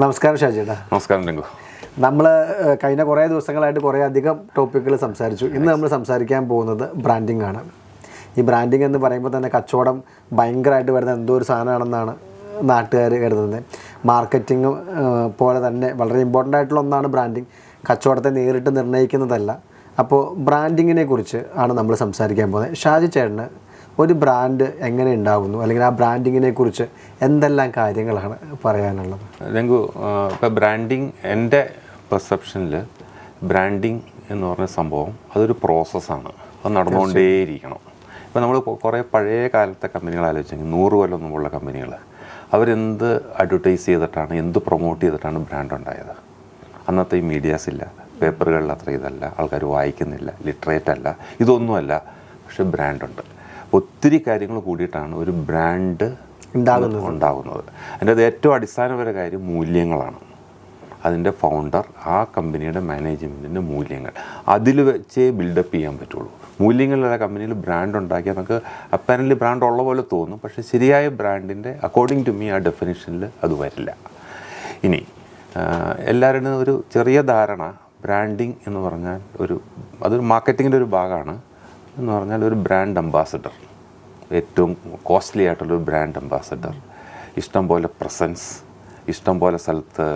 നമസ്കാരം ഷാജിയേട്ടാ. നമസ്കാരം രംഗു നമ്മൾ കഴിഞ്ഞ കുറേ ദിവസങ്ങളായിട്ട് കുറേ അധികം ടോപ്പിക്കുകൾ സംസാരിച്ചു. ഇന്ന് നമ്മൾ സംസാരിക്കാൻ പോകുന്നത് ബ്രാൻഡിംഗ് ആണ്. ഈ ബ്രാൻഡിംഗ് എന്ന് പറയുമ്പോൾ തന്നെ കച്ചവടം ഭയങ്കരമായിട്ട് വരുന്ന എന്തോ ഒരു സാധനമാണെന്നാണ് നാട്ടുകാർ കരുതുന്നത്. മാർക്കറ്റിംഗ് പോലെ തന്നെ വളരെ ഇമ്പോർട്ടന്റ് ആയിട്ടുള്ള ഒന്നാണ് ബ്രാൻഡിങ് കച്ചവടത്തെ നേരിട്ട് നിർണയിക്കുന്നതല്ല. അപ്പോൾ ബ്രാൻഡിങ്ങിനെ കുറിച്ച് ആണ് നമ്മൾ സംസാരിക്കാൻ പോകുന്നത്. ഷാജി ചേട്ടന് ഒരു ബ്രാൻഡ് എങ്ങനെ ഉണ്ടാകുന്നു അല്ലെങ്കിൽ ആ ബ്രാൻഡിങ്ങിനെ കുറിച്ച് എന്തെല്ലാം കാര്യങ്ങളാണ് പറയാനുള്ളത്? രംഗു ഇപ്പോൾ ബ്രാൻഡിങ് എന്റെ പെർസെപ്ഷനിൽ ബ്രാൻഡിങ് എന്ന് പറഞ്ഞ സംഭവം അതൊരു പ്രോസസ്സാണ് അത് നടന്നുകൊണ്ടേയിരിക്കണം. ഇപ്പോൾ നമ്മൾ കുറേ പഴയ കാലത്തെ കമ്പനികൾ ആലോചിച്ചെങ്കിൽ നൂറ് കൊല്ലം മുമ്പുള്ള കമ്പനികൾ അവരെന്ത് അഡ്വർടൈസ് ചെയ്തിട്ടാണ് എന്ത് പ്രൊമോട്ട് ചെയ്തിട്ടാണ് ബ്രാൻഡ് ഉണ്ടായത്? അന്നത്തെ ഈ മീഡിയാസ് ഇല്ല. പേപ്പറുകളിൽ അത്ര ഇതല്ല. ആൾക്കാർ വായിക്കുന്നില്ല. ലിറ്ററേറ്റ് അല്ല. ഇതൊന്നുമല്ല. പക്ഷെ ബ്രാൻഡുണ്ട് ഒത്തിരി കാര്യങ്ങൾ കൂടിയിട്ടാണ് ഒരു ബ്രാൻഡ് ഉണ്ടാകുന്നത്. ഉണ്ടാകുന്നത്. അതിന്റെ അത് ഏറ്റവും അടിസ്ഥാനപര കാര്യം മൂല്യങ്ങളാണ്. അതിന്റെ ഫൗണ്ടർ ആ കമ്പനിയുടെ മാനേജ്മെന്റിന്റെ മൂല്യങ്ങൾ. അതിൽ വെച്ചേ ബിൽഡപ്പ് ചെയ്യാൻ പറ്റുള്ളൂ. മൂല്യങ്ങളുള്ള കമ്പനിയിൽ ബ്രാൻഡ് ഉണ്ടാക്കിയാൽ നമുക്ക് അപ്പാരന്റ് ബ്രാൻഡ് ഉള്ള പോലെ തോന്നും. പക്ഷേ ശരിയായ ബ്രാൻഡിന്റെ അക്കോർഡിംഗ് ടു മീ ആ ഡെഫിനിഷനിൽ അത് വരില്ല. ഇനി എല്ലാവരുടെയും ഒരു ചെറിയ ധാരണ ബ്രാൻഡിങ് എന്ന് പറഞ്ഞാൽ ഒരു അതൊരു മാർക്കറ്റിങ്ങിന്റെ ഒരു ഭാഗമാണ്. എന്ന് പറഞ്ഞാൽ ഒരു ബ്രാൻഡ് അംബാസഡർ ഏറ്റവും കോസ്റ്റ്ലി ആയിട്ടുള്ളൊരു ബ്രാൻഡ് അംബാസഡർ ഇഷ്ടം പോലെ പ്രസൻസ് ഇഷ്ടം പോലെ സ്ഥലത്ത്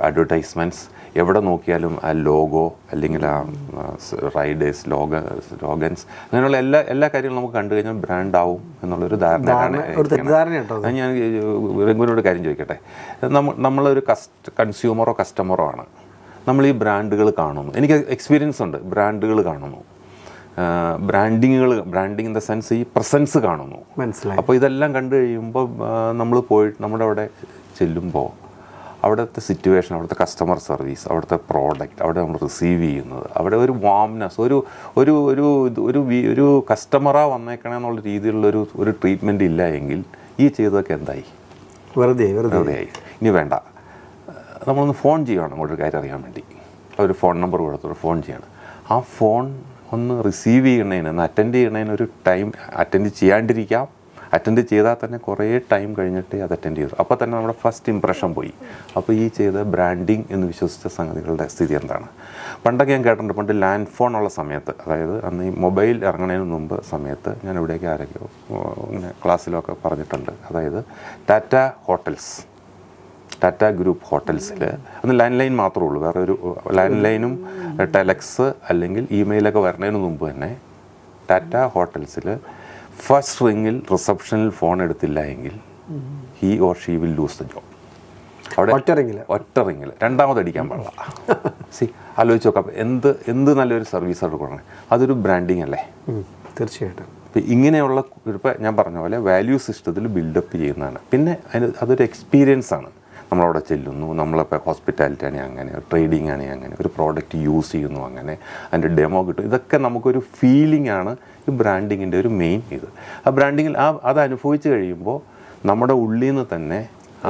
അഡ്വർടൈസ്മെന്റ്സ് എവിടെ നോക്കിയാലും ആ ലോഗോ അല്ലെങ്കിൽ ആ റൈഡേഴ്സ് ലോഗ ലോഗൻസ് അങ്ങനെയുള്ള എല്ലാ എല്ലാ കാര്യങ്ങളും നമുക്ക് കണ്ടു കഴിഞ്ഞാൽ ബ്രാൻഡ് ആവും എന്നുള്ളൊരു ധാരണയാണ് ഞാൻ രംഗുവിനോട് കാര്യം ചോദിക്കട്ടെ. നമ്മൾ നമ്മളൊരു കസ്റ്റ് കൺസ്യൂമറോ കസ്റ്റമറോ ആണ്. നമ്മൾ ഈ ബ്രാൻഡുകൾ കാണുന്നു. എനിക്ക് എക്സ്പീരിയൻസ് ഉണ്ട്. ബ്രാൻഡുകൾ കാണുന്നു. ബ്രാൻഡിങ്ങുകൾ ബ്രാൻഡിങ് ഇൻ ദ സെൻസ് ഈ പ്രസൻസ് കാണുന്നു. മനസ്സിലായി. അപ്പോൾ ഇതെല്ലാം കണ്ടു കഴിയുമ്പോൾ നമ്മൾ പോയി നമ്മുടെ അവിടെ ചെല്ലുമ്പോൾ അവിടുത്തെ സിറ്റുവേഷൻ അവിടുത്തെ കസ്റ്റമർ സർവീസ് അവിടുത്തെ പ്രോഡക്റ്റ് അവിടെ നമ്മൾ റിസീവ് ചെയ്യുന്നത് അവിടെ ഒരു വാംനെസ് ഒരു ഒരു ഒരു ഇത് ഒരു ഒരു കസ്റ്റമറാ വന്നേക്കണേ എന്നുള്ള രീതിയിലുള്ളൊരു ഒരു ഒരു ട്രീറ്റ്മെന്റ് ഇല്ല എങ്കിൽ ഈ ചെയ്തതൊക്കെ എന്തായി? വെറുതെ വെറുതെ ആയി. ഇനി വേണ്ട. നമ്മളൊന്ന് ഫോൺ ചെയ്യുകയാണ് അങ്ങോട്ടൊരു കാര്യം അറിയാൻ വേണ്ടി. ഒരു ഫോൺ നമ്പർ കൊടുത്തു ഫോൺ ചെയ്യണം. ആ ഫോൺ ഒന്ന് റിസീവ് ചെയ്യണേന് ഒന്ന് അറ്റൻഡ് ചെയ്യണേന് ഒരു ടൈം അറ്റൻഡ് ചെയ്യാണ്ടിരിക്കാം. അറ്റൻഡ് ചെയ്താൽ തന്നെ കുറേ ടൈം കഴിഞ്ഞിട്ട് അത് അറ്റൻഡ് ചെയ്തു അപ്പോൾ തന്നെ നമ്മുടെ ഫസ്റ്റ് ഇമ്പ്രഷൻ പോയി. അപ്പോൾ ഈ ചെയ്ത ബ്രാൻഡിങ് എന്ന് വിശ്വസിച്ച സംഗതികളുടെ സ്ഥിതി എന്താണ്? പണ്ടൊക്കെ ഞാൻ കേട്ടിട്ടുണ്ട് പണ്ട് ലാൻഡ് ഫോൺ ഉള്ള സമയത്ത് അതായത് അന്ന് ഈ മൊബൈൽ ഇറങ്ങുന്നതിന് മുമ്പ് സമയത്ത് ഞാൻ എവിടെയൊക്കെ ആരൊക്കെയോ ക്ലാസ്സിലൊക്കെ പറഞ്ഞിട്ടുണ്ട്. അതായത് ടാറ്റ ഹോട്ടൽസ് ടാറ്റ ഗ്രൂപ്പ് ഹോട്ടൽസിൽ അന്ന് ലാൻഡ് ലൈൻ മാത്രമേ ഉള്ളൂ വേറെ ഒരു ലാൻഡ് ലൈനും ടെലക്സ് അല്ലെങ്കിൽ ഇമെയിലൊക്കെ വരുന്നതിന് മുമ്പ് തന്നെ ടാറ്റ ഹോട്ടൽസിൽ ഫസ്റ്റ് റിങ്ങിൽ റിസപ്ഷനിൽ ഫോൺ എടുത്തില്ല എങ്കിൽ he or she will lose the job അവിടെ ഒറ്റ റിങ്ങിൽ ഒറ്റ റിങ്ങിൽ രണ്ടാമത് അടിക്കാൻ പാടില്ല. സി ആലോചിച്ച് നോക്കാം. എന്ത് എന്ത് നല്ലൊരു സർവീസ് കൊടുക്കണേ? അതൊരു ബ്രാൻഡിങ് അല്ലേ? തീർച്ചയായിട്ടും. ഇപ്പം ഇങ്ങനെയുള്ള ഇപ്പം ഞാൻ പറഞ്ഞ പോലെ വാല്യൂ സിസ്റ്റത്തിൽ ബിൽഡപ്പ് ചെയ്യുന്നതാണ്. പിന്നെ അതിന് അതൊരു എക്സ്പീരിയൻസ് ആണ്. നമ്മളവിടെ ചെല്ലുന്നു. നമ്മളിപ്പോൾ ഹോസ്പിറ്റാലിറ്റി ആണെങ്കിൽ അങ്ങനെ ട്രേഡിംഗ് ആണെങ്കിൽ അങ്ങനെ ഒരു പ്രോഡക്റ്റ് യൂസ് ചെയ്യുന്നു അങ്ങനെ അതിന്റെ ഡെമോ കിട്ടും. ഇതൊക്കെ നമുക്കൊരു ഫീലിംഗ് ആണ് ഈ ബ്രാൻഡിങ്ങിന്റെ ഒരു മെയിൻ ഇത്. ആ ബ്രാൻഡിങ്ങിൽ ആ അത് അനുഭവിച്ച് കഴിയുമ്പോൾ നമ്മുടെ ഉള്ളിൽ നിന്ന് തന്നെ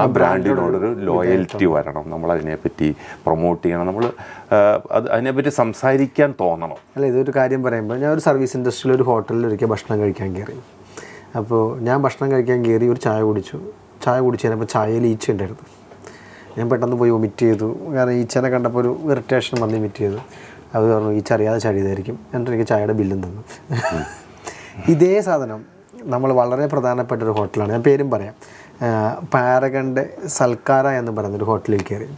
ആ ബ്രാൻഡിനോടൊരു ലോയൽറ്റി വരണം. നമ്മൾ അതിനെപ്പറ്റി പ്രൊമോട്ട് ചെയ്യണം നമ്മൾ അത് അതിനെപ്പറ്റി സംസാരിക്കാൻ തോന്നണം. അല്ല ഇതൊരു കാര്യം പറയുമ്പോൾ ഞാൻ ഒരു സർവീസ് ഇൻഡസ്ട്രിയിൽ ഒരു ഹോട്ടലിൽ ഒരിക്കൽ ഭക്ഷണം കഴിക്കാൻ കയറി. അപ്പോൾ ഞാൻ ഭക്ഷണം കഴിക്കാൻ കയറി ഒരു ചായ കുടിച്ചു. ചായ കുടിച്ചു കഴിഞ്ഞപ്പോൾ ചായയിൽ ഈച്ച ഉണ്ടായിരുന്നു ഞാൻ പെട്ടെന്ന് പോയി വൊമിറ്റ് ചെയ്തു. കാരണം ഈച്ചനെ കണ്ടപ്പോൾ ഒരു ഇറിറ്റേഷൻ വന്ന് വൊമിറ്റ് ചെയ്തു. അത് പറഞ്ഞു ഈച്ച അറിയാതെ ചടിയതായിരിക്കും എന്നിട്ട് എനിക്ക് ചായയുടെ ബില്ലും തന്നു. ഇതേ സാധനം നമ്മൾ വളരെ പ്രധാനപ്പെട്ട ഒരു ഹോട്ടലാണ് ഞാൻ പേരും പറയാം. പാരഗണ്ട് സൽക്കാര എന്ന് പറയുന്നൊരു ഹോട്ടലിൽ കയറി.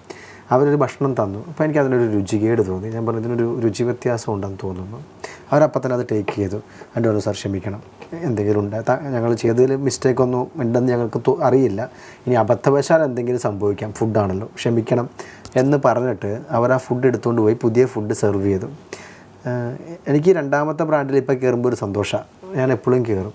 അവരൊരു ഭക്ഷണം തന്നു. അപ്പോൾ എനിക്ക് അതിനൊരു രുചികേട് തോന്നി. ഞാൻ പറഞ്ഞു ഇതിനൊരു രുചി വ്യത്യാസം ഉണ്ടെന്ന് തോന്നുന്നു. അവരപ്പം തന്നെ അത് ടേക്ക് ചെയ്തു. എന്റെ ഒരു സാർ ക്ഷമിക്കണം. എന്തെങ്കിലും ഉണ്ട് ഞങ്ങൾ ചെയ്തതിൽ മിസ്റ്റേക്ക് ഒന്നും ഉണ്ടെന്ന് ഞങ്ങൾക്ക് അറിയില്ല. ഇനി അബദ്ധവശാൽ എന്തെങ്കിലും സംഭവിക്കാം ഫുഡാണല്ലോ ക്ഷമിക്കണം എന്ന് പറഞ്ഞിട്ട് അവർ ആ ഫുഡ് എടുത്തുകൊണ്ട് പോയി പുതിയ ഫുഡ് സെർവ് ചെയ്തു. എനിക്ക് രണ്ടാമത്തെ ബ്രാൻഡിൽ ഇപ്പോൾ കയറുമ്പോൾ ഒരു സന്തോഷമാണ് ഞാൻ എപ്പോഴും കയറും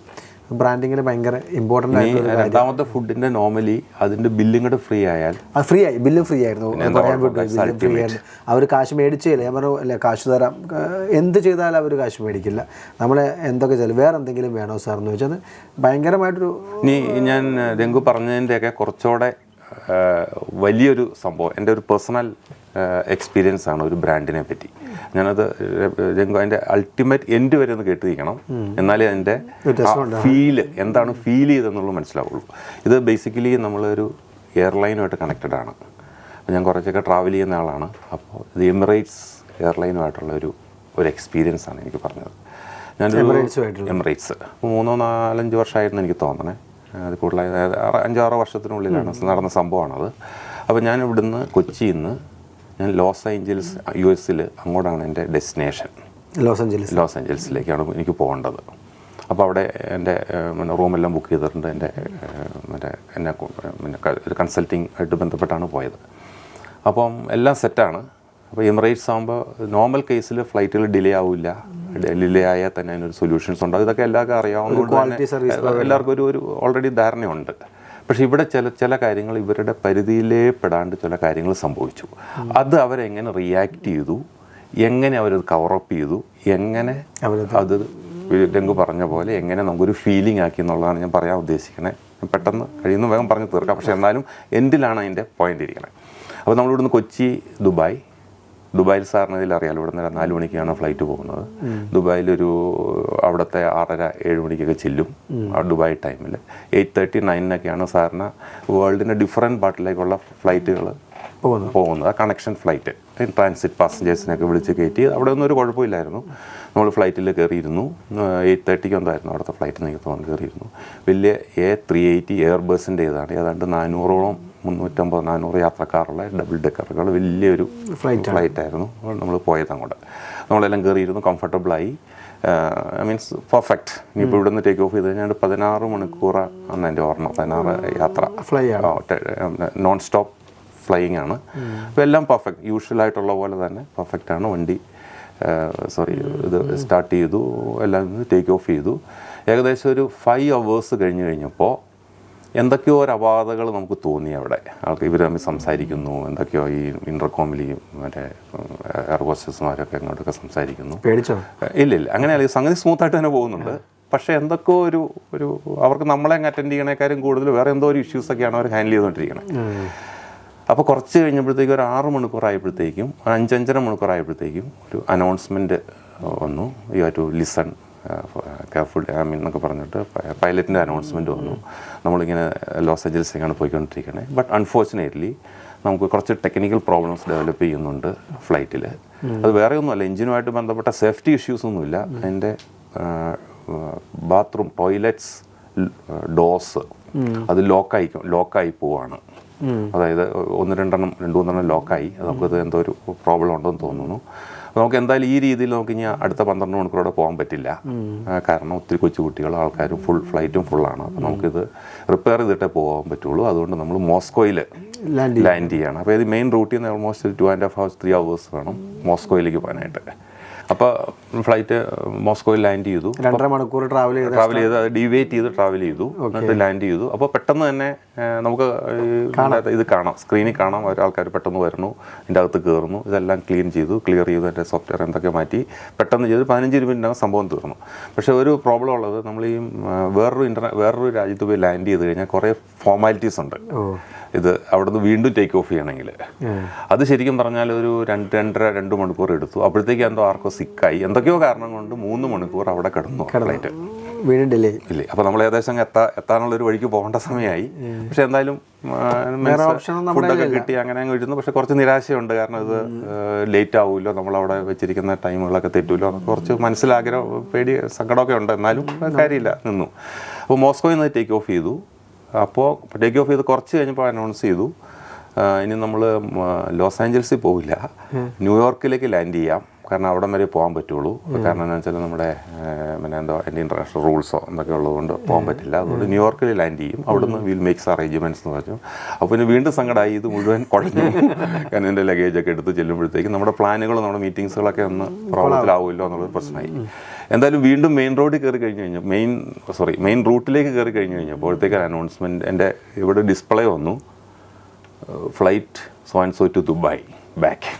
ബ്രാൻഡിങ്ങിൽ ഭയങ്കര ഇമ്പോർട്ടന്റ് ആയിട്ട് രണ്ടാമത്തെ ഫുഡിന്റെ നോർമലി അതിന്റെ ബില്ലും കൂടെ ഫ്രീ ആയാൽ അത് ഫ്രീ ആയി. ബില്ലും ഫ്രീ ആയിരുന്നു. പറയാൻ ബില്ലും ഫ്രീ ആയിരുന്നു. അവർ കാശ് മേടിച്ചില്ല ഞാൻ പറഞ്ഞു അല്ല കാശ് തരാം. എന്ത് ചെയ്താലും അവർ കാശ് മേടിക്കില്ല. നമ്മളെ എന്തൊക്കെ ചെയ്യാൻ വേറെ എന്തെങ്കിലും വേണോ സാർ എന്ന് വെച്ചാൽ ഭയങ്കരമായിട്ടൊരു നീ ഞാൻ രംഗു പറഞ്ഞതിന്റെയൊക്കെ കുറച്ചുകൂടെ വലിയൊരു സംഭവം. എന്റെ ഒരു പേഴ്സണൽ എക്സ്പീരിയൻസ് ആണ് ഒരു ബ്രാൻഡിനെ പറ്റി. ഞാനത് അതിന്റെ അൾട്ടിമേറ്റ് എൻഡ് വരെ ഒന്ന് കേട്ടിരിക്കണം. എന്നാലേ അതിന്റെ ഫീൽ എന്താണ് ഫീൽ ചെയ്തെന്നുള്ളത് മനസ്സിലാവുള്ളൂ. ഇത് ബേസിക്കലി നമ്മളൊരു എയർലൈനുമായിട്ട് കണക്റ്റഡ് ആണ്. അപ്പോൾ ഞാൻ കുറച്ചൊക്കെ ട്രാവൽ ചെയ്യുന്ന ആളാണ്. അപ്പോൾ ഇത് എമിറേറ്റ്സ് എയർലൈനുമായിട്ടുള്ള ഒരു ഒരു എക്സ്പീരിയൻസ് ആണ് എനിക്ക് പറഞ്ഞത്. ഞാൻ? എമിറേറ്റ്സ് മൂന്നോ നാലഞ്ച് വർഷമായിരുന്നു എനിക്ക് തോന്നണേ. അത് കൂടുതലായി അഞ്ചാറ് വർഷത്തിനുള്ളിലാണ് നടന്ന സംഭവമാണത്. അപ്പോൾ ഞാൻ ഇവിടുന്ന് കൊച്ചിയിൽ നിന്ന് ഞാൻ ലോസ് ഏഞ്ചൽസ് യു എസിൽ അങ്ങോട്ടാണ് എന്റെ ഡെസ്റ്റിനേഷൻ. Los Angeles. ലോസ് ഏഞ്ചൽസിലേക്കാണ് എനിക്ക് പോകേണ്ടത്. അപ്പോൾ അവിടെ എന്റെ പിന്നെ റൂമെല്ലാം ബുക്ക് ചെയ്തിട്ടുണ്ട് എന്റെ മറ്റേ എന്നെ പിന്നെ ഒരു കൺസൾട്ടിങ് ആയിട്ട് ബന്ധപ്പെട്ടാണ് പോയത്. അപ്പം എല്ലാം സെറ്റാണ്. അപ്പോൾ എമിറേറ്റ്സ് ആകുമ്പോൾ നോർമൽ കേസിൽ ഫ്ലൈറ്റുകൾ ഡിലേ ആവില്ല. ഡിലേ ആയാൽ തന്നെ അതിനൊരു സൊല്യൂഷൻസ് ഉണ്ട്. അതൊക്കെ എല്ലാവർക്കും അറിയാവുന്നതുകൊണ്ട് തന്നെ എല്ലാവർക്കും ഒരു ഒരു ഓൾറെഡി ധാരണയുണ്ട്. പക്ഷെ ഇവിടെ ചില ചില കാര്യങ്ങൾ ഇവരുടെ പരിധിയിലേ പെടാണ്ട് ചില കാര്യങ്ങൾ സംഭവിച്ചു. അത് അവരെങ്ങനെ റിയാക്ട് ചെയ്തു? എങ്ങനെ അവരത് കവറപ്പ് ചെയ്തു? എങ്ങനെ അവർ അത് രംഗു പറഞ്ഞ പോലെ എങ്ങനെ നമുക്കൊരു ഫീലിംഗ് ആക്കി എന്നുള്ളതാണ് ഞാൻ പറയാൻ ഉദ്ദേശിക്കണേ. പെട്ടെന്ന് കഴിയുന്ന വേഗം പറഞ്ഞ് തീർക്കാം. പക്ഷേ എന്നാലും എൻഡിലാണ് അതിന്റെ പോയിന്റ് ഇരിക്കണേ. അപ്പോൾ നമ്മളിവിടുന്ന് കൊച്ചി ദുബായ് ദുബായിൽ സാറിന് ഇതിൽ അറിയാലോ ഇവിടെ നിന്ന് നാല് മണിക്കാണ് ഫ്ലൈറ്റ് പോകുന്നത്. ദുബായിൽ ഒരു അവിടുത്തെ ആറര ഏഴ് മണിക്കൊക്കെ ചെല്ലും ആ ദുബായ് ടൈമിൽ എയ്റ്റ് തേർട്ടി നയനിനൊക്കെയാണ് സാറിന് വേൾഡിന്റെ ഡിഫറെന്റ് പാർട്ടിലേക്കുള്ള ഫ്ലൈറ്റുകൾ പോകുന്നു പോകുന്നത്. ആ കണക്ഷൻ ഫ്ലൈറ്റ് ട്രാൻസിറ്റ് പാസഞ്ചേഴ്സിനൊക്കെ വിളിച്ച് കയറ്റി അവിടെ ഒന്നും ഒരു കുഴപ്പമില്ലായിരുന്നു. നമ്മൾ ഫ്ലൈറ്റിൽ കയറിയിരുന്നു എയ്റ്റ് തേർട്ടിക്ക് എന്തായിരുന്നു അവിടുത്തെ ഫ്ലൈറ്റ് തോന്നുന്നു കയറിയിരുന്നു വലിയ എ ത്രീ എയ്റ്റി എയർ ബസ്സിന്റെ ഇതാണ് ഏതാണ്ട് നാനൂറോളം മുന്നൂറ്റമ്പത് നാനൂറ് യാത്രക്കാരുള്ള ഡബിൾ ഡെക്കറുകൾ വലിയൊരു ഫ്ലൈറ്റ് ആയിരുന്നു. നമ്മൾ പോയത് അങ്ങോട്ട്. നമ്മളെല്ലാം കയറിയിരുന്നു കംഫർട്ടബിളായി ഐ മീൻസ് പെർഫെക്റ്റ് ഇനിയിപ്പോൾ ഇവിടെ നിന്ന് ടേക്ക് ഓഫ് ചെയ്ത് കഴിഞ്ഞാൽ പതിനാറ് മണിക്കൂറാണ് എന്റെ ഓർമ്മ. പതിനാറ് യാത്ര. ഫ്ലൈ ആണ്. നോൺ സ്റ്റോപ്പ് ഫ്ലൈയിങ് ആണ്. അപ്പോൾ എല്ലാം പെർഫെക്റ്റ് യൂഷ്വലായിട്ടുള്ള പോലെ തന്നെ പെർഫെക്റ്റ് ആണ്. വണ്ടി സോറി ഇത് സ്റ്റാർട്ട് ചെയ്തു എല്ലാം ടേക്ക് ഓഫ് ചെയ്തു. ഏകദേശം ഒരു ഫൈവ് അവേഴ്സ് കഴിഞ്ഞ് കഴിഞ്ഞപ്പോൾ എന്തൊക്കെയോ ഒരു അപാധകൾ നമുക്ക് തോന്നി അവിടെ. ആൾക്ക് ഇവർ തമ്മിൽ സംസാരിക്കുന്നു എന്തൊക്കെയോ ഈ ഇന്റർകോമിലി മറ്റേ എയർ ഹോസ്റ്റസ്മാരൊക്കെ അങ്ങോട്ടൊക്കെ സംസാരിക്കുന്നു. പേടിച്ചോ? ഇല്ല ഇല്ല. അങ്ങനെയല്ല സംഗതി സ്മൂത്തായിട്ട് തന്നെ പോകുന്നുണ്ട്. പക്ഷേ എന്തൊക്കെയോ ഒരു ഒരു അവർക്ക് നമ്മളെ അങ്ങ് അറ്റൻഡ് ചെയ്യണേക്കാരും കൂടുതൽ വേറെ എന്തോ ഒരു ഇഷ്യൂസൊക്കെയാണ് അവർ ഹാൻഡിൽ ചെയ്തുകൊണ്ടിരിക്കുന്നത് അപ്പോൾ കുറച്ച് കഴിഞ്ഞപ്പോഴത്തേക്കും ഒരു ആറ് മണിക്കൂറായപ്പോഴത്തേക്കും അഞ്ചഞ്ചര മണിക്കൂറായപ്പോഴത്തേക്കും ഒരു അനൗൺസ്മെന്റ് വന്നു. You to listen careful I mean എന്നൊക്കെ പറഞ്ഞിട്ട് പൈലറ്റിന്റെ അനൗൺസ്മെന്റ് വന്നു. നമ്മളിങ്ങനെ ലോസ് ഏഞ്ചൽസിലേക്കാണ് പോയിക്കൊണ്ടിരിക്കുന്നത് ബട്ട് അൺഫോർച്ചുനേറ്റ്ലി നമുക്ക് കുറച്ച് ടെക്നിക്കൽ പ്രോബ്ലംസ് ഡെവലപ്പ് ചെയ്യുന്നുണ്ട് ഫ്ലൈറ്റിൽ അത് വേറെ ഒന്നുമല്ല എഞ്ചിനുമായിട്ട് ബന്ധപ്പെട്ട സേഫ്റ്റി ഇഷ്യൂസ് ഒന്നുമില്ല. അതിന്റെ ബാത്റൂം ടോയ്ലറ്റ്സ് ഡോസ് അത് ലോക്കായി ലോക്കായി പോവാണ്. അതായത് ഒന്ന് രണ്ടെണ്ണം രണ്ട് മൂന്നെണ്ണം ലോക്കായി നമുക്കത് എന്തോ ഒരു പ്രോബ്ലം ഉണ്ടെന്ന് തോന്നുന്നു. അപ്പോൾ നമുക്ക് എന്തായാലും ഈ രീതിയിൽ നമുക്ക് ഇനി അടുത്ത പന്ത്രണ്ട് മണിക്കൂറോടെ പോകാൻ പറ്റില്ല. കാരണം ഒത്തിരി കൊച്ചു കുട്ടികളും ആൾക്കാരും ഫുൾ ഫ്ലൈറ്റും ഫുള്ളാണ് അപ്പോൾ നമുക്കിത് റിപ്പയർ ചെയ്തിട്ടേ പോകാൻ പറ്റുള്ളൂ. അതുകൊണ്ട് നമ്മൾ മോസ്കോയിൽ ലാൻഡ് ലാൻഡ് ചെയ്യാണ്. അപ്പോൾ ഇത് മെയിൻ റൂട്ടിൽ നിന്ന് almost two and half hours three hours വേണം മോസ്കോയിലേക്ക് പോകാനായിട്ട്. അപ്പോൾ ഫ്ലൈറ്റ് മോസ്കോയിൽ ലാൻഡ് ചെയ്തു. രണ്ടര മണിക്കൂർ ട്രാവൽ ചെയ്ത് ട്രാവൽ ചെയ്ത് ഡിവേറ്റ് ചെയ്ത് ട്രാവൽ ചെയ്തു. എന്നിട്ട് ലാൻഡ് ചെയ്തു. അപ്പോൾ പെട്ടെന്ന് തന്നെ നമുക്ക് ഇത് കാണാം. സ്ക്രീനിൽ കാണാം. ഒരു ആൾക്കാർ പെട്ടെന്ന് വരുന്നു. ഇതിന്റെ അകത്ത് കയറുന്നു ഇതെല്ലാം ക്ലീൻ ചെയ്തു. ക്ലിയർ ചെയ്തു. എന്റെ സോഫ്റ്റ്വെയർ എന്തൊക്കെ മാറ്റി. പെട്ടെന്ന് ചെയ്ത് പതിനഞ്ച് മിനിറ്റിനകം സംഭവം തീർന്നു. പക്ഷേ ഒരു പ്രോബ്ലം ഉള്ളത് നമ്മൾ ഈ വേറൊരു ഇന്റർനെ വേറൊരു രാജ്യത്ത് പോയി ലാൻഡ് ചെയ്ത് കഴിഞ്ഞാൽ കുറേ ഫോർമാലിറ്റീസ് ഉണ്ട്. ഇത് അവിടുന്ന് വീണ്ടും ടേക്ക് ഓഫ് ചെയ്യണമെങ്കിൽ. അത് ശരിക്കും പറഞ്ഞാൽ ഒരു രണ്ട് രണ്ടര രണ്ട് മണിക്കൂർ എടുത്തു. അപ്പോഴത്തേക്ക് എന്തോ ആർക്കോ സിക്കായി എന്തൊക്കെയോ കാരണം കൊണ്ട് മൂന്ന് മണിക്കൂർ അവിടെ കിടന്നു ഫ്ലൈറ്റ്. വീണ്ടും ഡിലേ ഇല്ലേ അപ്പോൾ നമ്മൾ ഏകദേശം എത്താ എത്താനുള്ള ഒരു വഴിക്ക് പോകേണ്ട സമയമായി. പക്ഷെ എന്തായാലും ഫുഡൊക്കെ കിട്ടി അങ്ങനെ അങ്ങ് ഇരുന്നു. പക്ഷെ കുറച്ച് നിരാശയുണ്ട് കാരണം ഇത് ലേറ്റ് ആവുമല്ലോ നമ്മളവിടെ വെച്ചിരിക്കുന്ന ടൈമുകളൊക്കെ തെറ്റുമല്ലോ കുറച്ച് മനസ്സിലാഗ്രഹം പേടി സങ്കടമൊക്കെ ഉണ്ട്. എന്നാലും കാര്യമില്ല നിന്നു. അപ്പോൾ മോസ്കോയിൽ നിന്ന് ടേക്ക് ഓഫ് ചെയ്തു. അപ്പോൾ ടേക്ക് ഓഫ് ചെയ്ത് കുറച്ച് കഴിഞ്ഞപ്പോൾ അനൗൺസ് ചെയ്തു. ഇനി നമ്മൾ ലോസ് ആഞ്ചൽസിൽ പോവില്ല. ന്യൂയോർക്കിലേക്ക് ലാൻഡ് ചെയ്യാം. കാരണം അവിടം വരെ പോകാൻ പറ്റുള്ളൂ. കാരണം എന്താ വെച്ചാൽ നമ്മുടെ പിന്നെ എന്തോ എന്റെ ഇന്റർനാഷണൽ റൂൾസോ എന്തൊക്കെ ഉള്ളതുകൊണ്ട് പോകാൻ പറ്റില്ല. അതുകൊണ്ട് ന്യൂയോർക്കിൽ ലാൻഡ് ചെയ്യും. അവിടുന്ന് വിൽ മേക്സ് അറേഞ്ച്മെന്റ്സ് എന്ന് പറഞ്ഞു. അപ്പോൾ പിന്നെ വീണ്ടും സങ്കടമായി ഇത് മുഴുവൻ കുഴഞ്ഞു കാരണം എന്റെ ലഗേജൊക്കെ എടുത്ത് ചെല്ലുമ്പോഴത്തേക്കും നമ്മുടെ പ്ലാനുകളും നമ്മുടെ മീറ്റിങ്സുകളൊക്കെ ഒന്ന് പ്രോബ്ലത്തിലാവുമല്ലോ എന്നുള്ളത് പ്രശ്നമായി. എന്തായാലും വീണ്ടും മെയിൻ റോഡിൽ കയറി കഴിഞ്ഞു കഴിഞ്ഞാൽ മെയിൻ സോറി മെയിൻ റൂട്ടിലേക്ക് കയറി കഴിഞ്ഞ് കഴിഞ്ഞപ്പോഴത്തേക്ക് അനൗൺസ്മെന്റ് എന്റെ ഇവിടെ ഡിസ്പ്ലേ വന്നു. Flight so and so to Dubai back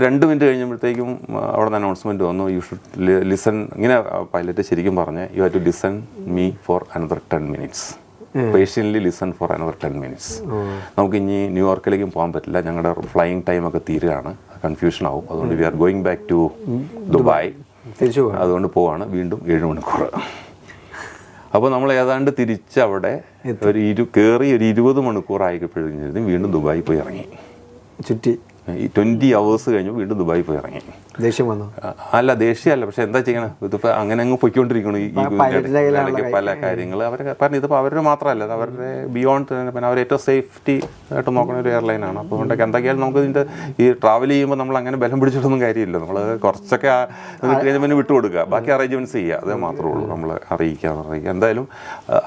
രണ്ട് മിനിറ്റ് കഴിഞ്ഞപ്പോഴത്തേക്കും അവിടെ നിന്ന് അനൗൺസ്മെന്റ് വന്നു. യു ഷുഡ് ലിസൺ ഇങ്ങനെ പൈലറ്റ് ശരിക്കും പറഞ്ഞു you have to listen me for another ten minutes patiently listen for another ten minutes നമുക്ക് ഇനി ന്യൂയോർക്കിലേക്കും പോകാൻ പറ്റില്ല. ഞങ്ങളുടെ ഫ്ലൈയിങ് ടൈം ഒക്കെ തീരുകയാണ്. കൺഫ്യൂഷൻ ആവും. അതുകൊണ്ട് we are going back to Dubai തിരിച്ചു അതുകൊണ്ട് പോവാണ് വീണ്ടും ഏഴ് മണിക്കൂർ. അപ്പോൾ നമ്മൾ ഏതാണ്ട് തിരിച്ചവിടെ ഒരു ഇരു കയറി ഒരു ഇരുപത് മണിക്കൂർ ആയിക്കപ്പോഴത്തേക്കും വീണ്ടും ദുബായി പോയി ഇറങ്ങി. ചുറ്റി. ഈ ട്വന്റി അവേഴ്സ് കഴിഞ്ഞു വീണ്ടും ദുബായി പോയി ഇറങ്ങി. ദേഷ്യം വന്നു? അല്ല ദേഷ്യമല്ല. പക്ഷെ എന്താ ചെയ്യണം? ഇതിപ്പോൾ അങ്ങനെ അങ്ങ് പൊയ്ക്കൊണ്ടിരിക്കണം. ഈ ഇടയ്ക്ക് പല കാര്യങ്ങൾ അവരെ പറഞ്ഞു ഇതിപ്പോൾ അവരുടെ മാത്രമല്ല. അവരുടെ ബിയോണ്ട് പിന്നെ അവർ ഏറ്റവും സേഫ്റ്റി ആയിട്ട് നോക്കുന്ന ഒരു എയർലൈനാണ് അപ്പോൾ അതുകൊണ്ടൊക്കെ എന്തൊക്കെയാലും നമുക്ക് ഇതിന്റെ ഈ ട്രാവൽ ചെയ്യുമ്പോൾ നമ്മൾ അങ്ങനെ ബലം പിടിച്ചിട്ടൊന്നും കാര്യമില്ല. നമ്മൾ കുറച്ചൊക്കെ അറേഞ്ച്മെന്റ് വിട്ടു കൊടുക്കുക ബാക്കി അറേഞ്ച്മെന്റ്സ് ചെയ്യുക. അതേ മാത്രമേ ഉള്ളൂ. നമ്മൾ അറിയിക്കുക അറിയിക്കുക എന്തായാലും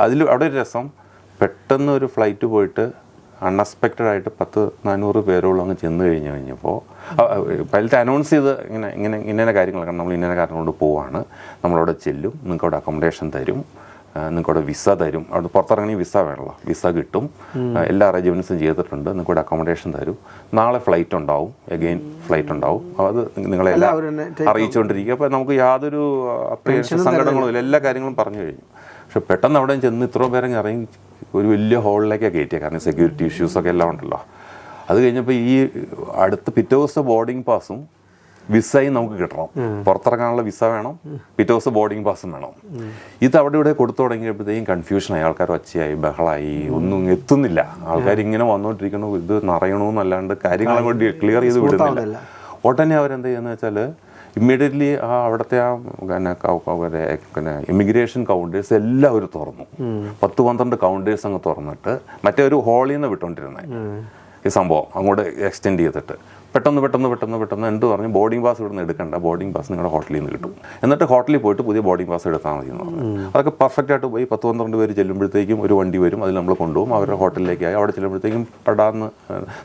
അതിൽ അവിടെ ഒരു രസം. പെട്ടെന്ന് ഒരു ഫ്ലൈറ്റ് പോയിട്ട് അൺഎക്സ്പെക്റ്റഡ് ആയിട്ട് പത്ത് നാനൂറ് പേരോളം അങ്ങ് ചെന്ന് കഴിഞ്ഞ് കഴിഞ്ഞപ്പോൾ പൈലറ്റ് അനൗൺസ് ചെയ്ത് ഇങ്ങനെ ഇങ്ങനെ ഇന്ന കാര്യങ്ങളൊക്കെ നമ്മൾ ഇന്ന കാരണം കൊണ്ട് പോവാണ്. നമ്മളവിടെ ചെല്ലും നിങ്ങൾക്ക് അവിടെ അക്കോമഡേഷൻ തരും നിങ്ങൾക്ക് അവിടെ വിസ തരും. അവിടെ പുറത്തിറങ്ങി വിസ വേണമല്ലോ വിസ കിട്ടും. എല്ലാ അറേഞ്ച്മെന്റ്സും ചെയ്തിട്ടുണ്ട്. നിങ്ങൾക്ക് ഇവിടെ അക്കോമഡേഷൻ തരും. നാളെ ഫ്ലൈറ്റ് ഉണ്ടാവും. എഗെയിൻ ഫ്ലൈറ്റ് ഉണ്ടാവും. അപ്പോൾ അത് നിങ്ങളെല്ലാം അറിയിച്ചുകൊണ്ടിരിക്കുക അപ്പോൾ നമുക്ക് യാതൊരു അപ്രീഷൻ സങ്കടങ്ങളും ഇല്ല. എല്ലാ കാര്യങ്ങളും പറഞ്ഞു കഴിഞ്ഞു. പക്ഷെ പെട്ടെന്ന് അവിടെ ചെന്ന് ഇത്രയും പേരെ ഇറങ്ങി ഒരു വലിയ ഹോളിലേക്കാണ് കയറ്റിയത് കാരണം സെക്യൂരിറ്റി ഇഷ്യൂസൊക്കെ എല്ലാം ഉണ്ടല്ലോ. അത് കഴിഞ്ഞപ്പോൾ ഈ അടുത്ത പിറ്റേ ദിവസത്തെ ബോർഡിംഗ് പാസും വിസയും നമുക്ക് കിട്ടണം. പുറത്തിറങ്ങാനുള്ള വിസ വേണം. പിറ്റേ ദിവസം ബോർഡിംഗ് പാസും വേണം. ഇത് അവിടെ ഇവിടെ കൊടുത്തു തുടങ്ങിയപ്പോഴത്തേക്കും കൺഫ്യൂഷനായി ആൾക്കാർ ഒച്ചയായി ബഹളായി. ഒന്നും എത്തുന്നില്ല. ആൾക്കാർ ഇങ്ങനെ വന്നുകൊണ്ടിരിക്കണു ഇത് നിറയണമെന്നല്ലാണ്ട് കാര്യങ്ങളെ കൊണ്ട് ക്ലിയർ ചെയ്ത് വിടുന്നില്ല. ഉടനെ അവരെന്ത് ചെയ്യുന്നത് വെച്ചാൽ ഇമ്മീഡിയറ്റ്ലി ആ അവിടുത്തെ ആ പിന്നെ ഇമിഗ്രേഷൻ കൗണ്ടേഴ്സ് എല്ലാവരും തുറന്നു. പത്ത് പന്ത്രണ്ട് കൗണ്ടേഴ്സ് അങ്ങ് തുറന്നിട്ട് മറ്റേ ഒരു ഹോളിൽ നിന്ന് വിട്ടുകൊണ്ടിരുന്നത് ഈ സംഭവം അങ്ങോട്ട് എക്സ്റ്റെൻഡ് ചെയ്തിട്ട്. പെട്ടെന്ന് പെട്ടെന്ന് പെട്ടെന്ന് പെട്ടെന്ന് എന്ത് പറഞ്ഞു? ബോർഡിംഗ് പാസ് ഇവിടുന്ന് എടുക്കേണ്ട. ബോർഡിംഗ് പാസ് നിങ്ങളുടെ ഹോട്ടലിൽ നിന്ന് കിട്ടും. എന്നിട്ട് ഹോട്ടലിൽ പോയിട്ട് പുതിയ ബോർഡിംഗ് പാസ് എടുത്താൽ മതി എന്ന് പറഞ്ഞു അതൊക്കെ പെർഫെക്റ്റ് ആയിട്ട് പോയി പത്ത് പന്ത്രണ്ട് പേര് ചെല്ലുമ്പോഴത്തേക്കും ഒരു വണ്ടി വരും. അതിൽ നമ്മൾ കൊണ്ടുപോകും. അവരുടെ ഹോട്ടലിലേക്കായി അവിടെ ചെല്ലുമ്പോഴത്തേക്കും പെടാന്ന്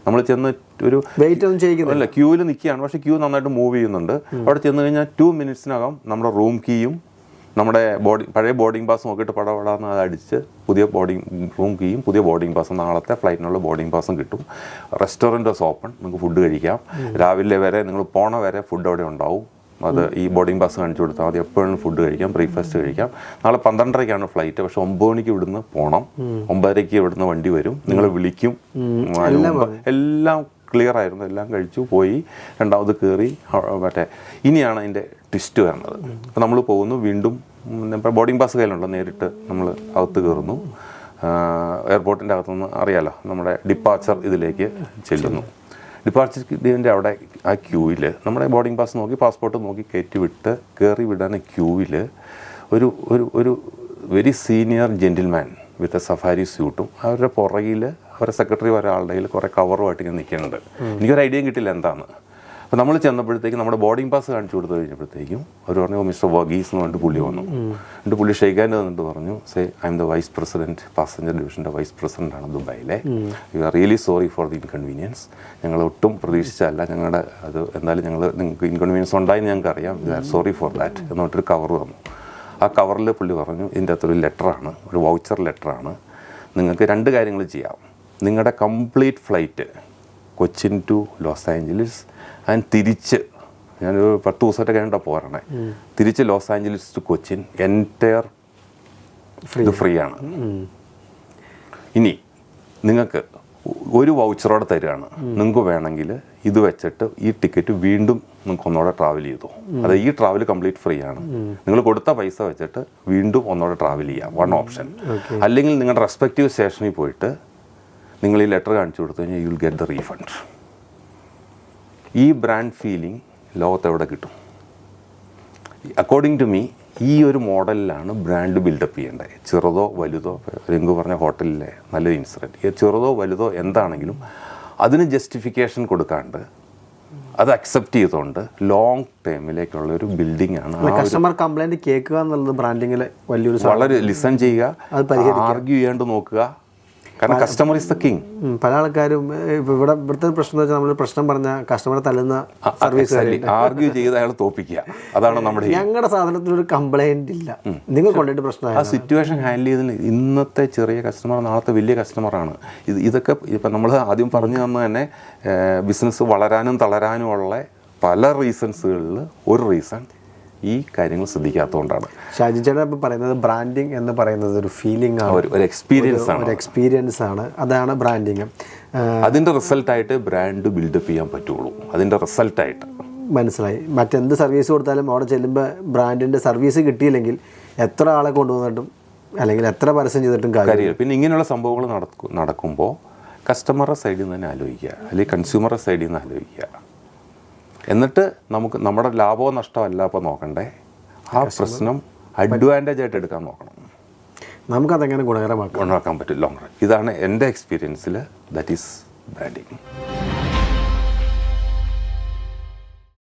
നമ്മൾ ചെന്ന് ഒരു വെയിറ്റ് ഒന്നും ചെയ്യുന്നു അല്ല ക്യൂവിൽ നിൽക്കുകയാണ് പക്ഷേ ക്യൂ നന്നായിട്ട് മൂവ് ചെയ്യുന്നുണ്ട്. അവിടെ ചെന്ന് കഴിഞ്ഞാൽ ടു മിനിറ്റ്സിനകം നമ്മുടെ റൂം കീയും നമ്മുടെ ബോഡി പഴയ ബോർഡിംഗ് പാസ് നോക്കിയിട്ട് പടപടാന്ന് അത് അടിച്ച് പുതിയ ബോർഡിംഗ് റൂം കീയും പുതിയ ബോർഡിംഗ് പാസും നാളത്തെ ഫ്ലൈറ്റിനുള്ള ബോർഡിംഗ് പാസും കിട്ടും. റെസ്റ്റോറന്റ് ഓപ്പൺ നിങ്ങൾക്ക് ഫുഡ് കഴിക്കാം. രാവിലെ വരെ നിങ്ങൾ പോണ വരെ ഫുഡ് അവിടെ ഉണ്ടാവും. അത് ഈ ബോർഡിംഗ് പാസ് കാണിച്ചു കൊടുത്താൽ മതി. എപ്പോഴും ഫുഡ് കഴിക്കാം ബ്രേക്ക്ഫാസ്റ്റ് കഴിക്കാം. നാളെ പന്ത്രണ്ടരയ്ക്കാണ് ഫ്ലൈറ്റ് പക്ഷെ ഒമ്പത് മണിക്ക് ഇവിടുന്ന് പോകണം ഒമ്പതരയ്ക്ക് ഇവിടുന്ന് വണ്ടി വരും. നിങ്ങൾ വിളിക്കും. എല്ലാം ക്ലിയർ ആയിരുന്നു. എല്ലാം കഴിച്ചു പോയി. രണ്ടാമത് കയറി മറ്റേ ഇനിയാണ് അതിന്റെ ട്വിസ്റ്റ് വരുന്നത് അപ്പോൾ നമ്മൾ പോകുന്നു വീണ്ടും ഇപ്പോൾ ബോർഡിംഗ് പാസ് കയ്യിലുണ്ടോ? നേരിട്ട് നമ്മൾ അകത്ത് കയറുന്നു എയർപോർട്ടിന്റെ അകത്തുനിന്ന് അറിയാലോ നമ്മുടെ ഡിപ്പാർച്ചർ ഇതിലേക്ക് ചെല്ലുന്നു. ഡിപ്പാർച്ചർ ഇതിന്റെ അവിടെ ആ ക്യൂവിൽ നമ്മുടെ ബോർഡിംഗ് പാസ് നോക്കി പാസ്പോർട്ട് നോക്കി കയറ്റി വിട്ട് കയറി വിടാൻ ക്യൂവിൽ ഒരു ഒരു ഒരു very senior gentleman with a safari സ്യൂട്ടും അവരുടെ പുറകിൽ അവരുടെ സെക്രട്ടറി ഒരാളുടെ കയ്യിൽ കുറേ കവറുമായിട്ട് ഇങ്ങനെ നിൽക്കുന്നുണ്ട്. എനിക്കൊരു ഐഡിയയും കിട്ടില്ല എന്താണ് അപ്പോൾ നമ്മൾ ചെന്നപ്പോഴത്തേക്ക് നമ്മുടെ ബോർഡിംഗ് പാസ് കാണിച്ചു കൊടുത്തു കഴിഞ്ഞപ്പോഴത്തേക്കും അവർ പറഞ്ഞു മിസ്റ്റർ വഗീസ് എന്ന് പറഞ്ഞിട്ട് പുള്ളി വന്നു. എന്നിട്ട് പുള്ളി ഷെയ്ഖാന്റെ വന്നിട്ട് പറഞ്ഞു say I'm the vice president passenger ഡിവിഷന്റെ വൈസ് പ്രസിഡന്റ് ആണ് ദുബായിലെ. You are really sorry for the inconvenience ഞങ്ങൾ ഒട്ടും പ്രതീക്ഷിച്ചല്ല ഞങ്ങളുടെ അത് എന്തായാലും ഞങ്ങൾ നിങ്ങൾക്ക് ഇൻകൺവീനിയൻസ് ഉണ്ടായെന്ന് ഞങ്ങൾക്ക് അറിയാം. You are sorry for that എന്ന് പറഞ്ഞിട്ടൊരു കവർ വന്നു. ആ കവറിൽ പുള്ളി പറഞ്ഞു ഇതിന്റെ അകത്തൊരു ലെറ്ററാണ് ഒരു വൗച്ചർ ലെറ്ററാണ് നിങ്ങൾക്ക് രണ്ട് കാര്യങ്ങൾ ചെയ്യാം. നിങ്ങളുടെ complete flight Cochin to Los Angeles and തിരിച്ച് ഞാനൊരു പത്ത് ദിവസമായിട്ട് കഴിഞ്ഞിട്ടാണ് പോരണേ. തിരിച്ച് Los Angeles to Cochin entire ഇത് ഫ്രീ ആണ് ഇനി നിങ്ങൾക്ക് ഒരു വൗച്ചറോടെ തരികയാണ്. നിങ്ങൾക്ക് വേണമെങ്കിൽ ഇത് വെച്ചിട്ട് ഈ ടിക്കറ്റ് വീണ്ടും നിങ്ങൾക്ക് ഒന്നോടെ ട്രാവൽ ചെയ്തു. അത് ഈ ട്രാവൽ കംപ്ലീറ്റ് ഫ്രീ ആണ് നിങ്ങൾ കൊടുത്ത പൈസ വെച്ചിട്ട് വീണ്ടും ഒന്നോടെ ട്രാവൽ ചെയ്യാം. വൺ ഓപ്ഷൻ അല്ലെങ്കിൽ നിങ്ങളുടെ റെസ്പെക്റ്റീവ് സ്റ്റേഷനിൽ പോയിട്ട് നിങ്ങൾ ഈ ലെറ്റർ കാണിച്ചു കൊടുത്തു കഴിഞ്ഞാൽ you will get the refund ഈ ബ്രാൻഡ് ഫീലിംഗ് ലോകത്തെവിടെ കിട്ടും? അക്കോർഡിംഗ് ടു മീ ഈ ഒരു മോഡലിലാണ് ബ്രാൻഡ് ബിൽഡപ്പ് ചെയ്യേണ്ടത്. ചെറുതോ വലുതോ രംഗു പറഞ്ഞ ഹോട്ടലിലെ നല്ലൊരു ഇൻസിഡന്റ് ചെറുതോ വലുതോ എന്താണെങ്കിലും അതിന് ജസ്റ്റിഫിക്കേഷൻ കൊടുക്കാണ്ട് അത് അക്സെപ്റ്റ് ചെയ്തുകൊണ്ട് ലോങ് ടൈമിലേക്കുള്ള ഒരു ബിൽഡിംഗ് ആണ് കസ്റ്റമർ കംപ്ലൈന്റ് കേൾക്കുക എന്നുള്ളത് ബ്രാൻഡിങ്ങിലെ വലിയൊരു വളരെ ലിസൺ ചെയ്യുക ആർഗ്യൂ ചെയ്യാണ്ട് നോക്കുക കാരണം കസ്റ്റമർ ഇസ് ദ കിങ് പല ആൾക്കാരും ഇവിടെ ഇവിടുത്തെ പ്രശ്നം എന്ന് വെച്ചാൽ നമ്മൾ പ്രശ്നം പറഞ്ഞ കസ്റ്റമറെ തല്ലുന്ന സർവീസ് ആർഗ്യൂ ചെയ്ത് അയാൾ തോപ്പിക്കുക. അതാണ് നമ്മുടെ ഞങ്ങളുടെ സാധനത്തിൽ ഒരു കംപ്ലൈന്റ് ഇല്ല. നിങ്ങൾ കൊണ്ടിട്ട് പ്രശ്നമായി? ആ സിറ്റുവേഷൻ ഹാൻഡിൽ ചെയ്തതിൽ ഇന്നത്തെ ചെറിയ കസ്റ്റമർ നാളത്തെ വലിയ കസ്റ്റമറാണ് ഇത് ഇതൊക്കെ ഇപ്പം നമ്മൾ ആദ്യം പറഞ്ഞു തന്ന തന്നെ ബിസിനസ് വളരാനും തളരാനുമുള്ള പല റീസൺസുകളിൽ ഒരു റീസൺ ഈ കാര്യങ്ങൾ ശ്രദ്ധിക്കാത്തതുകൊണ്ടാണ്. ഷാജി ചേട്ടൻ ഇപ്പോൾ പറയുന്നത് ബ്രാൻഡിങ് എന്ന് പറയുന്നത് ഒരു ഫീലിംഗ് ആണ്. ഒരു എക്സ്പീരിയൻസ് ആണ്. ഒരു എക്സ്പീരിയൻസ് ആണ്. അതാണ് ബ്രാൻഡിങ് അതിന്റെ റിസൾട്ടായിട്ട് ബ്രാൻഡ് ബിൽഡപ്പ് ചെയ്യാൻ പറ്റുള്ളൂ. അതിന്റെ റിസൾട്ടായിട്ട് മനസ്സിലായി. മറ്റെന്ത് സർവീസ് കൊടുത്താലും അവിടെ ചെല്ലുമ്പോൾ ബ്രാൻഡിന്റെ സർവീസ് കിട്ടിയില്ലെങ്കിൽ എത്ര ആളെ കൊണ്ടുവന്നിട്ടും അല്ലെങ്കിൽ എത്ര പരസ്യം ചെയ്തിട്ടും കാര്യം കാര്യമില്ല. പിന്നെ ഇങ്ങനെയുള്ള സംഭവങ്ങൾ നടക്കുമ്പോൾ കസ്റ്റമറുടെ സൈഡിൽ നിന്ന് തന്നെ ആലോചിക്കുക. അല്ലെങ്കിൽ കൺസ്യൂമറുടെ സൈഡിൽ നിന്ന് ആലോചിക്കുക. എന്നിട്ട് നമുക്ക് നമ്മുടെ ലാഭമോ നഷ്ടമല്ല അപ്പോൾ നോക്കണ്ടേ? ആ പ്രശ്നം അഡ്വാന്റേജ് ആയിട്ട് എടുക്കാൻ നോക്കണം. നമുക്കതെങ്ങനെ ഗുണകരമാക്കാം? ഗുണമാക്കാൻ പറ്റും ലോങ് റൺ ഇതാണ് എന്റെ എക്സ്പീരിയൻസിൽ ദാറ്റ് ഈസ് ബ്രാൻഡിങ്